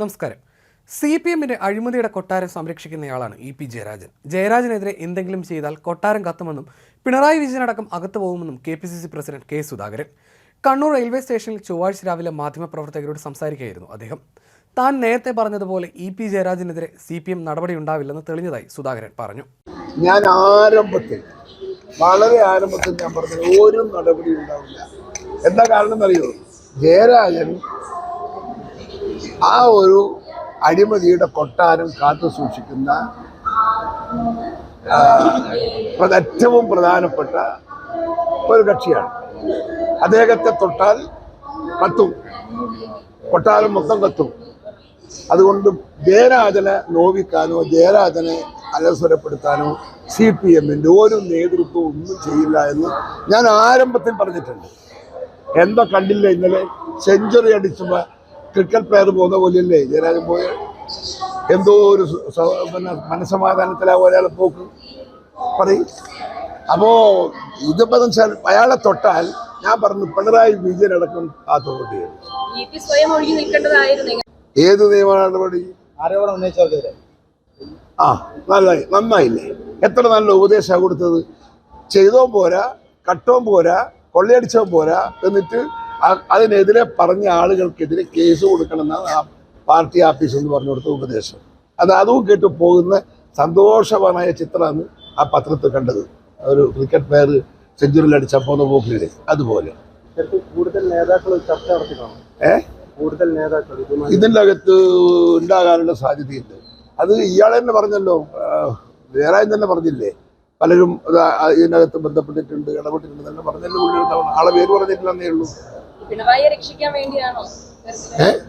നമസ്കാരം. C P എമ്മിന്റെ അഴിമതിയുടെ കൊട്ടാരം സംരക്ഷിക്കുന്നയാളാണ് ഇ പി ജയരാജൻ. ജയരാജനെതിരെ എന്തെങ്കിലും ചെയ്താൽ കൊട്ടാരം കത്തുമെന്നും പിണറായി വിജയനടക്കം അകത്തു പോകുമെന്നും K P C C president K Sudhakaran. Kannur railway സ്റ്റേഷനിൽ ചൊവ്വാഴ്ച രാവിലെ മാധ്യമപ്രവർത്തകരോട് സംസാരിക്കുകയായിരുന്നു അദ്ദേഹം. താൻ നേരത്തെ പറഞ്ഞതുപോലെ ഇ പി ജയരാജനെതിരെ സി പി എം നടപടി ഉണ്ടാവില്ലെന്ന് തെളിഞ്ഞതായി സുധാകരൻ പറഞ്ഞു. ഞാൻ ആരംഭത്തിൽ വളരെ ആരംഭത്തിൽ ഞാൻ പറഞ്ഞു ഒരു നടപടി ഉണ്ടാവില്ല. എന്താ കാരണം എന്നറിയോ ജയരാജൻ ആ ഒരു അഴിമതിയുടെ കൊട്ടാരം കാത്തു സൂക്ഷിക്കുന്ന ഏറ്റവും പ്രധാനപ്പെട്ട ഒരു കക്ഷിയാണ്. അദ്ദേഹത്തെ തൊട്ടാൽ കത്തും. കൊട്ടാരം മൊത്തം കത്തും. അതുകൊണ്ട് ജയരാജനെ നോവിക്കാനോ ജയരാജനെ അലസ്വരപ്പെടുത്താനോ സി പി എമ്മിന്റെ ഒരു നേതൃത്വം ഒന്നും ചെയ്യില്ല എന്ന് ഞാൻ ആരംഭത്തിൽ പറഞ്ഞിട്ടുണ്ട്. എന്താ കണ്ടില്ല ഇന്നലെ? സെഞ്ചുറി അടിച്ചുമ്പോൾ ക്രിക്കറ്റ് പ്ലെയർ പോകുന്ന പോലെയല്ലേ? ജയരാജൻ പോയ എന്തോ ഒരു പിന്നെ മനസ്സമാധാനത്തിലാ ഒരാളെ പോക്ക്. പറയും. അപ്പോ ഇതിപ്പോ വെച്ചാൽ അയാളെ തൊട്ടാൽ ഞാൻ പറഞ്ഞു പിണറായി വിജയൻ അടക്കം കാത്തുകൊണ്ടി ഏത് നിയമ നടപടി? ആ നല്ലതായി നന്നായില്ലേ? എത്ര നല്ല ഉപദേശമാണ് കൊടുത്തത്. ചെയ്തോ പോരാ കട്ടോ പോരാ കൊള്ളയടിച്ചോ പോരാ എന്നിട്ട് ആ- അതിനെതിരെ പറഞ്ഞ ആളുകൾക്കെതിരെ കേസ് കൊടുക്കണമെന്നാണ് ആ പാർട്ടി ആഫീസ് എന്ന് പറഞ്ഞു കൊടുത്ത ഉപദേശം. അത് അതും കേട്ട് പോകുന്ന സന്തോഷവാനായ ചിത്രമാണ് ആ പത്രത്തിൽ കണ്ടത്. ഒരു ക്രിക്കറ്റ് പ്ലെയർ സെഞ്ചുറിയിൽ അടിച്ചപ്പോൾ പോകുന്ന പോക്കില്ലേ അതുപോലെ. കൂടുതൽ നേതാക്കൾ ചർച്ച നടത്തിക്കണം ഏ? കൂടുതൽ നേതാക്കൾ ഇതുമായി ഇതിന്റെ അകത്ത് ഉണ്ടാകാനുള്ള സാധ്യതയുണ്ട്. അത് ഇയാൾ തന്നെ പറഞ്ഞല്ലോ. വേറെ തന്നെ പറഞ്ഞില്ലേ? പലരും ഇതിനകത്ത് ബന്ധപ്പെട്ടിട്ടുണ്ട് ഇടപെട്ടിട്ടുണ്ട് തന്നെ പറഞ്ഞല്ലോ. ആളെ പേര് പറഞ്ഞിട്ടില്ലെന്നേ ഉള്ളൂ. പിണറായിയെ രക്ഷിക്കാൻ വേണ്ടിയാണോ?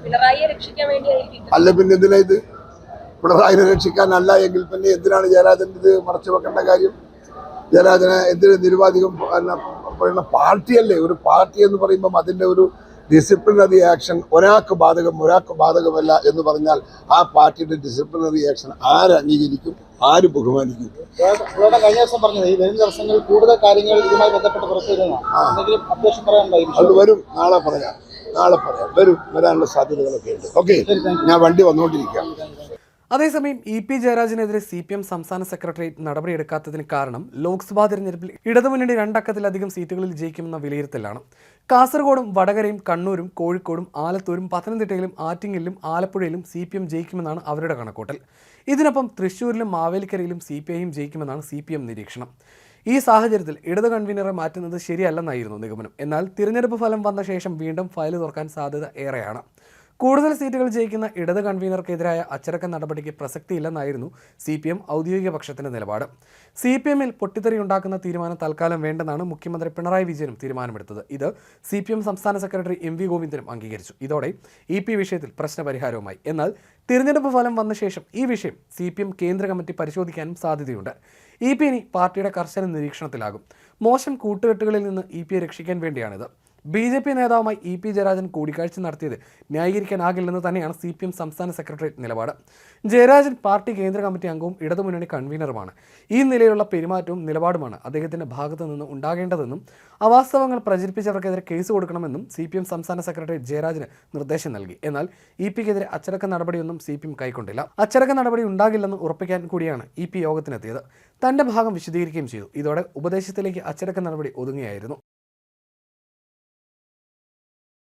പിണറായിയെ രക്ഷിക്കാൻ വേണ്ടിയായിരിക്കും. അല്ല പിന്നെ എന്തിനാ ഇത്? പിണറായിനെ രക്ഷിക്കാനല്ല എങ്കിൽ പിന്നെ എന്തിനാണ് ജയരാജൻ ഇത് മറച്ചു വെക്കേണ്ട കാര്യം? ജയരാജനെ എന്തിനു നിരുപാധികം പാർട്ടിയല്ലേ ഒരു പാർട്ടി എന്ന് പറയുമ്പം അതിന്റെ ഒരു ഡിസിപ്ലിനറി ആക്ഷൻ ഒരാൾക്ക് ബാധകം ഒരാൾക്ക് ബാധകമല്ല എന്ന് പറഞ്ഞാൽ ആ പാർട്ടിയുടെ ഡിസിപ്ലിനറി ആക്ഷൻ ആര് അംഗീകരിക്കും? ആര് ബഹുമാനിക്കും? കഴിഞ്ഞ ദിവസം പറഞ്ഞത് ഈ വരുന്ന കൂടുതൽ കാര്യങ്ങൾ ഇതുമായി ബന്ധപ്പെട്ട് പുറത്തു അത് വരും. നാളെ പറയാം. നാളെ പറയാം. വരും. വരാനുള്ള സാധ്യതകളൊക്കെ ഉണ്ട്. ഓക്കെ. ഞാൻ വണ്ടി വന്നുകൊണ്ടിരിക്കാം. അതേസമയം ഇ പി ജയരാജനെതിരെ സി പി എം സംസ്ഥാന സെക്രട്ടേറിയറ്റ് നടപടിയെടുക്കാത്തതിന് കാരണം ലോക്സഭാ തെരഞ്ഞെടുപ്പിൽ ഇടതുമുന്നണി രണ്ടക്കത്തിലധികം സീറ്റുകളിൽ ജയിക്കുമെന്ന വിലയിരുത്തലാണ്. കാസർഗോഡും വടകരയും കണ്ണൂരും കോഴിക്കോടും ആലത്തൂരും പത്തനംതിട്ടയിലും ആറ്റിങ്ങലിലും ആലപ്പുഴയിലും സി പി എം ജയിക്കുമെന്നാണ് അവരുടെ കണക്കൂട്ടൽ ഇതിനൊപ്പം തൃശൂരിലും മാവേലിക്കരയിലും സി പി ഐയും ജയിക്കുമെന്നാണ് സി പി എം നിരീക്ഷണം. ഈ സാഹചര്യത്തിൽ ഇടത് കൺവീനറെ മാറ്റുന്നത് ശരിയല്ലെന്നായിരുന്നു നിഗമനം. എന്നാൽ തിരഞ്ഞെടുപ്പ് ഫലം വന്ന ശേഷം വീണ്ടും ഫയൽ തുറക്കാൻ സാധ്യത ഏറെയാണ്. കൂടുതൽ സീറ്റുകൾ ജയിക്കുന്ന ഇടത് കൺവീനർക്കെതിരായ അച്ചടക്ക നടപടിക്ക് പ്രസക്തിയില്ലെന്നായിരുന്നു സി പി എം ഔദ്യോഗിക പക്ഷത്തിന്റെ നിലപാട്. സി പി എമ്മിൽ പൊട്ടിത്തെറി ഉണ്ടാക്കുന്ന തീരുമാനം തൽക്കാലം വേണ്ടെന്നാണ് മുഖ്യമന്ത്രി പിണറായി വിജയനും തീരുമാനമെടുത്തത്. ഇത് സി പി എം സംസ്ഥാന സെക്രട്ടറി എം വി ഗോവിന്ദനും അംഗീകരിച്ചു. ഇതോടെ ഇ പി വിഷയത്തിൽ പ്രശ്നപരിഹാരവുമായി. എന്നാൽ തിരഞ്ഞെടുപ്പ് ഫലം വന്ന ശേഷം ഈ വിഷയം സി പി എം കേന്ദ്ര കമ്മിറ്റി പരിശോധിക്കാനും സാധ്യതയുണ്ട്. ഇ പി ഇനി പാർട്ടിയുടെ കർശന നിരീക്ഷണത്തിലാകും. മോശം കൂട്ടുകെട്ടുകളിൽ നിന്ന് ഇ പിയെ രക്ഷിക്കാൻ വേണ്ടിയാണിത്. ബി ജെ പി നേതാവുമായി ഇ പി ജയരാജൻ കൂടിക്കാഴ്ച നടത്തിയത് ന്യായീകരിക്കാനാകില്ലെന്ന് തന്നെയാണ് സി പി എം സംസ്ഥാന സെക്രട്ടേറിയറ്റ് നിലപാട്. ജയരാജൻ പാർട്ടി കേന്ദ്ര കമ്മിറ്റി അംഗവും ഇടതുമുന്നണി കൺവീനറുമാണ്. ഈ നിലയിലുള്ള പെരുമാറ്റവും നിലപാടുമാണ് അദ്ദേഹത്തിന്റെ ഭാഗത്തു നിന്ന് ഉണ്ടാകേണ്ടതെന്നും അവാസ്തവങ്ങൾ പ്രചരിപ്പിച്ചവർക്കെതിരെ കേസ് കൊടുക്കണമെന്നും സി പി എം സംസ്ഥാന സെക്രട്ടറി ജയരാജന് നിർദ്ദേശം നൽകി. എന്നാൽ ഇ പിക്കെതിരെ അച്ചടക്ക നടപടിയൊന്നും സി പി എം കൈക്കൊണ്ടില്ല. അച്ചടക്ക നടപടി ഉണ്ടാകില്ലെന്ന് ഉറപ്പിക്കാൻ കൂടിയാണ് ഇ പി യോഗത്തിനെത്തിയത്. തന്റെ ഭാഗം വിശദീകരിക്കുകയും ചെയ്തു. ഇതോടെ ഉപദേശത്തിലേക്ക് അച്ചടക്ക നടപടി ഒതുങ്ങിയായിരുന്നു.